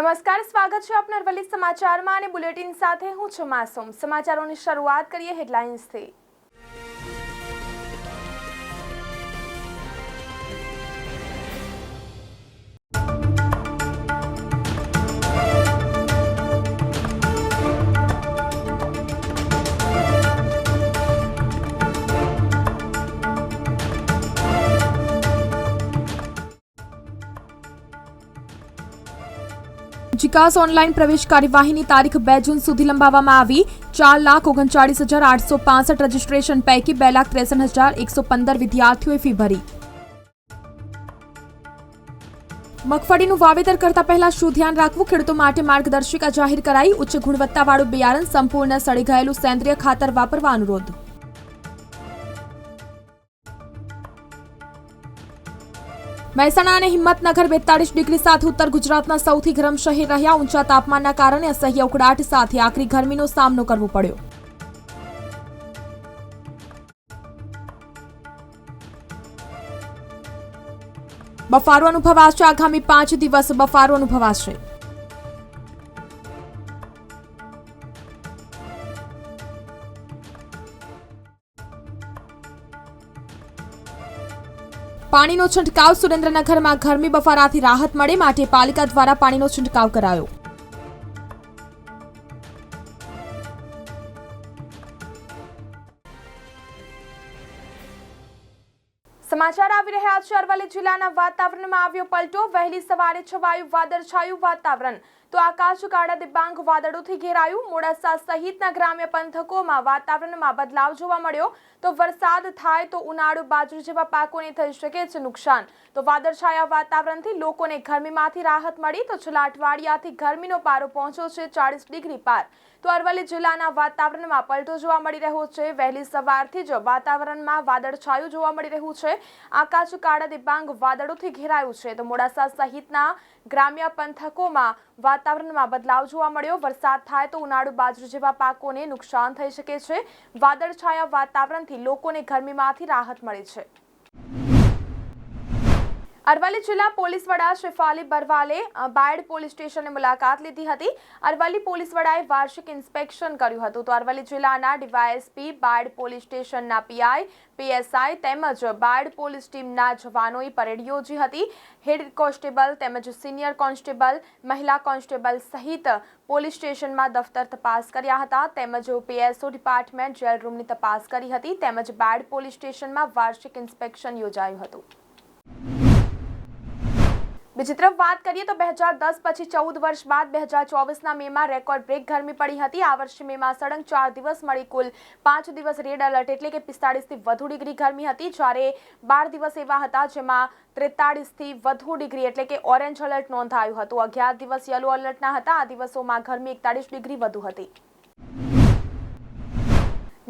નમસ્કાર, સ્વાગત છે આપના અરવલ્લી સમાચારમાં અને બુલેટિન સાથે હું છું માસુમ. સમાચારોની શરૂઆત કરીએ હેડલાઇન્સથી. વિકાસ ઓનલાઈન પ્રવેશ કાર્યવાહીની તારીખ બે જૂન સુધી લંબાવવામાં આવી. ચાર લાખ ઓગણચાળીસ હજાર આઠસો પાસઠ રજીસ્ટ્રેશન પૈકી બે લાખ ત્રેસઠ હજાર એકસો પંદર વિદ્યાર્થીઓએ ફી ભરી. મગફળીનું વાવેતર કરતા પહેલા શું ધ્યાન રાખવું? ખેડૂતો માટે માર્ગદર્શિકા જાહેર કરાઈ. ઉચ્ચ ગુણવત્તાવાળું બિયારણ સંપૂર્ણ સડી ગયેલું સેન્દ્રિય ખાતર વાપરવા અનુરોધ. મહેસાણા અને હિંમતનગર બેતાળીસ ડિગ્રી સાથે ઉત્તર ગુજરાતના સૌથી ગરમ શહેર રહ્યા. ઊંચા તાપમાનના કારણે અસહ્ય ઉકળાટ સાથે આકરી ગરમીનો સામનો કરવો પડ્યો. બફારો અનુભવાશે. આગામી પાંચ દિવસ બફારો અનુભવાશે. પાણીનો છંટકાવ સુરેન્દ્રનગરમાં ગરમી બફારાથી રાહત મળે માટે પાલિકા દ્વારા પાણીનો છંટકાવ કરાયો. સમાચાર આવી રહ્યા છે. અરવલ્લી જિલ્લાના વાતાવરણમાં આવ્યો પલટો. વહેલી સવારે છવાયું વાદળછાયું વાતાવરણ. તો આકાશ કાળા દિબાંગ વાદળોથી ઘેરાયું. મોડાસા સહિતના ગ્રામ્ય પંથકોમાં વાતાવરણમાં બદલાવ જોવા મળ્યો. તો વરસાદ થાય તો ઉનાળુ બાજરી જેવા પાકોને થઈ શકે છે નુકસાન. તો વાદળછાયા વાતાવરણથી લોકોને ગરમીમાંથી રાહત મળી. તો છેલ્લા અઠવાડિયાથી ગરમીનો પારો પહોંચ્યો છે ચાળીસ ડિગ્રી પાર. તો અરવલ્લી જિલ્લાના વાતાવરણમાં પલટો જોવા મળી રહ્યો છે. વહેલી સવારથી જ વાતાવરણમાં વાદળછાયું જોવા મળી રહ્યું છે. આકાશ કાળા દિબાંગ વાદળોથી ઘેરાયું છે. તો મોડાસા સહિતના ગ્રામ્ય પંથકોમાં વાતાવરણમાં બદલાવ જોવા મળ્યો. વરસાદ થાય તો ઉનાળુ બાજરી જેવા પાકોને નુકસાન થઈ શકે છે. વાદળછાયા વાતાવરણથી લોકોને ગરમીમાંથી રાહત મળી છે. અરવલ્લી જિલ્લા પોલીસ વડા શેફાલી બરવાલે બાયડ પોલીસ સ્ટેશનની મુલાકાત લીધી હતી. અરવલ્લી પોલીસ વડાએ વાર્ષિક ઇન્સ્પેક્શન કર્યું હતું. તો અરવલ્લી જિલ્લાના ડીવાયએસપી, બાયડ પોલીસ સ્ટેશનના પીઆઈ, પીએસઆઈ તેમજ બાયડ પોલીસ ટીમના જવાનોએ પરેડ યોજી હતી. હેડ કોન્સ્ટેબલ તેમજ સિનિયર કોન્સ્ટેબલ, મહિલા કોન્સ્ટેબલ સહિત પોલીસ સ્ટેશનમાં દફતર તપાસ કર્યા હતા. તેમજ પીએસઓ ડિપાર્ટમેન્ટ જેલ રૂમની તપાસ કરી હતી. તેમજ બાયડ પોલીસ સ્ટેશનમાં વાર્ષિક ઇન્સ્પેક્શન યોજાયું હતું. બીજી તરફ વાત કરીએ તો બે હજાર દસ પછી ચૌદ વર્ષ બાદ બે હજાર ચોવીસના મેમાં રેકોર્ડ બ્રેક ગરમી પડી હતી. આ વર્ષે મેમાં સળંગ ચાર દિવસ મળી કુલ પાંચ દિવસ રેડ એલર્ટ એટલે કે પિસ્તાળીસથી વધુ ડિગ્રી ગરમી હતી. જ્યારે બાર દિવસ એવા હતા જેમાં ત્રેતાળીસથી વધુ ડિગ્રી એટલે કે ઓરેન્જ એલર્ટ નોંધાયું હતું. અગિયાર દિવસ યલો એલર્ટના હતા. આ દિવસોમાં ગરમી એકતાળીસ ડિગ્રી વધુ હતી.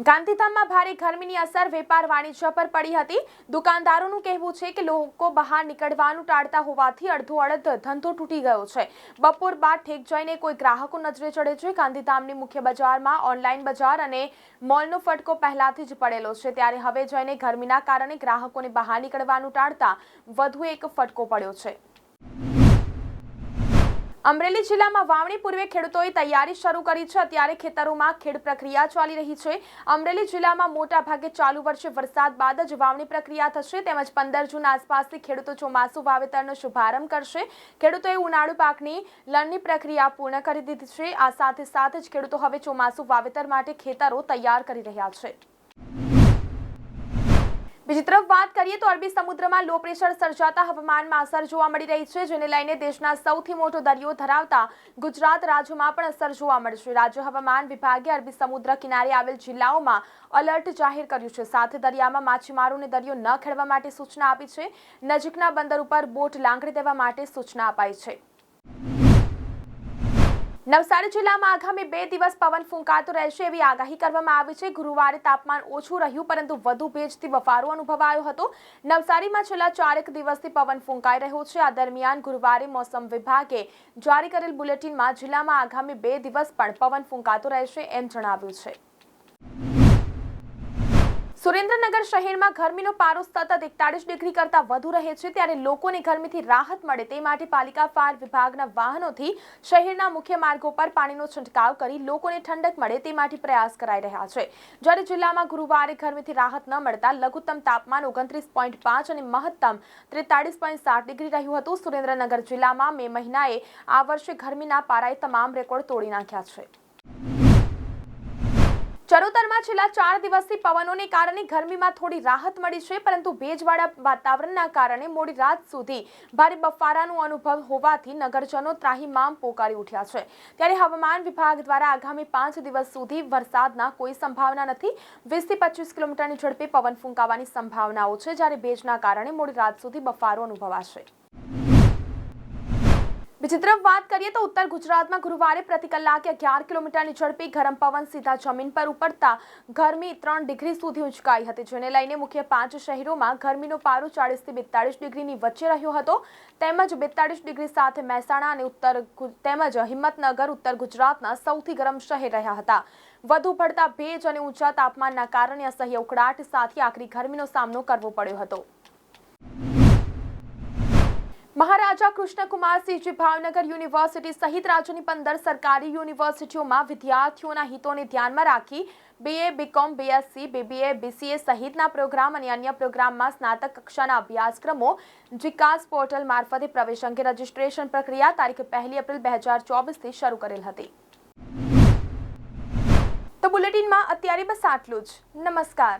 ગાંધીધામમાં ભારે ગરમીની અસર વેપાર વાણિજ્ય પર પડી હતી. દુકાનદારોનું કહેવું છે કે લોકો બહાર નીકળવાનું ટાળતા હોવાથી અડધો અડધ ધંધો તૂટી ગયો છે. બપોર બાદ ઠેક જઈને કોઈ ગ્રાહકો નજરે ચડે છે. ગાંધીધામની મુખ્ય બજારમાં ઓનલાઈન બજાર અને મોલનો ફટકો પહેલાથી જ પડેલો છે. ત્યારે હવે જઈને ગરમીના કારણે ગ્રાહકોને બહાર નીકળવાનું ટાળતા વધુ એક ફટકો પડ્યો છે. અમરેલી જિલ્લામાં વાવણી પૂર્વે ખેડૂતોએ તૈયારી શરૂ કરી છે. અત્યારે ખેતરોમાં ખેડ પ્રક્રિયા ચાલી રહી છે. અમરેલી જિલ્લામાં મોટા ભાગે ચાલુ વર્ષે વરસાદ બાદ જ વાવણી પ્રક્રિયા થશે. તેમજ પંદર જૂન આસપાસથી ખેડૂતો ચોમાસુ વાવેતરનો શુભારંભ કરશે. ખેડૂતોએ ઉનાળુ પાકની લણની પ્રક્રિયા પૂર્ણ કરી દીધી છે. આ સાથે સાથે જ ખેડૂતો હવે ચોમાસુ વાવેતર માટે ખેતરો તૈયાર કરી રહ્યા છે. બીજી તરફ વાત કરીએ તો અરબી સમુદ્રમાં લો પ્રેશર સર્જાતા હવામાનમાં અસર જોવા મળી રહી છે, જેને લઈને દેશના સૌથી મોટો દરિયો ધરાવતા ગુજરાત રાજ્યમાં પણ અસર જોવા મળશે રાજ્ય હવામાન વિભાગે અરબી સમુદ્ર કિનારે આવેલ જિલ્લાઓમાં અલર્ટ જાહેર કર્યું છે. સાથે દરિયામાં માછીમારોને દરિયો ન ખેડવા માટે સૂચના આપી છે. નજીકના બંદર ઉપર બોટ લાંગડી દેવા માટે સૂચના અપાઈ છે. નવસારી જિલ્લામાં આગામી બે દિવસ પવન ફૂંકાતો રહેશે એવી આગાહી કરવામાં આવી છે. ગુરુવારે તાપમાન ઓછું રહ્યું, પરંતુ વધુ ભેજથી બફારો અનુભવાયો હતો. નવસારીમાં છેલ્લા ચારેક દિવસથી પવન ફૂંકાઈ રહ્યો છે. આ દરમિયાન ગુરુવારે મોસમ વિભાગે જારી કરેલ બુલેટિનમાં જિલ્લામાં આગામી બે દિવસ પણ પવન ફૂંકાતો રહેશે એમ જણાવ્યું છે. સુરેન્દ્રનગર શહેરમાં ગરમીનો પારો સતત એકતાળીસ ડિગ્રી કરતાં વધુ રહે છે, ત્યારે લોકોને ગરમીથી રાહત મળે તે માટે પાલિકા ફાયર વિભાગના વાહનોથી શહેરના મુખ્ય માર્ગો પર પાણીનો છંટકાવ કરી લોકોને ઠંડક મળે તે માટે પ્રયાસ કરાઈ રહ્યા છે. જ્યારે જિલ્લામાં ગુરુવારે ગરમીથી રાહત ન મળતા લઘુત્તમ તાપમાન ઓગણત્રીસ પોઈન્ટ પાંચ અને મહત્તમ ત્રેતાળીસ પોઈન્ટ સાત ડિગ્રી રહ્યું હતું. સુરેન્દ્રનગર જિલ્લામાં મે મહિનાએ આ વર્ષે ગરમીના પારાએ તમામ રેકોર્ડ તોડી નાખ્યા છે. ચરોતરમાં છેલ્લા ચાર દિવસથી પવનોને કારણે ગરમીમાં થોડી રાહત મળી છે, પરંતુ ભેજવાળા વાતાવરણના કારણે મોડી રાત સુધી ભારે બફારાનો અનુભવ હોવાથી નગરજનો ત્રાહીમામ પોકારી ઉઠ્યા છે. ત્યારે હવામાન વિભાગ દ્વારા આગામી પાંચ દિવસ સુધી વરસાદના કોઈ સંભાવના નથી. વીસથી પચીસ કિલોમીટરની ઝડપે પવન ફૂંકાવાની સંભાવનાઓ છે, જ્યારે ભેજના કારણે મોડી રાત સુધી બફારો અનુભવાશે. બીજી તરફ વાત કરીએ તો ઉત્તર ગુજરાતમાં ગુરુવારે પ્રતિ કલાકે અગિયાર કિલોમીટરની ઝડપી ગરમ પવન સીધા જમીન પર ઉપડતા ગરમી ત્રણ ડિગ્રી સુધી ઉંચકાઈ હતી, જેને લઈને મુખ્ય પાંચ શહેરોમાં ગરમીનો પારો ચાળીસથી બેતાળીસ ડિગ્રીની વચ્ચે રહ્યો હતો. તેમજ બેતાળીસ ડિગ્રી સાથે મહેસાણા અને ઉત્તર તેમજ હિંમતનગર, ઉત્તર ગુજરાતના સૌથી ગરમ શહેર રહ્યા હતા. વધુ પડતા ભેજ અને ઊંચા તાપમાનના કારણે અસહ્ય ઉકળાટ સાથે આકરી ગરમીનો સામનો કરવો પડ્યો હતો. મહારાજા કૃષ્ણકુમારસિંહજી ભાવનગર યુનિવર્સિટી સહિત રાજ્યની પંદર સરકારી યુનિવર્સિટીઓમાં વિદ્યાર્થીઓના હિતોને ધ્યાનમાં રાખી BA BCom BSc BBA BCA સહિતના પ્રોગ્રામ અને અન્ય પ્રોગ્રામમાં સ્નાતક કક્ષાના અભ્યાસક્રમો જીકાસ પોર્ટલ મારફતે પ્રવેશ અંગે રજીસ્ટ્રેશન પ્રક્રિયા તારીખ પહેલી એપ્રિલ બે હજાર ચોવીસથી શરૂ કરેલ હતી. તો બુલેટિનમાં અત્યારે બસ આટલું જ. નમસ્કાર.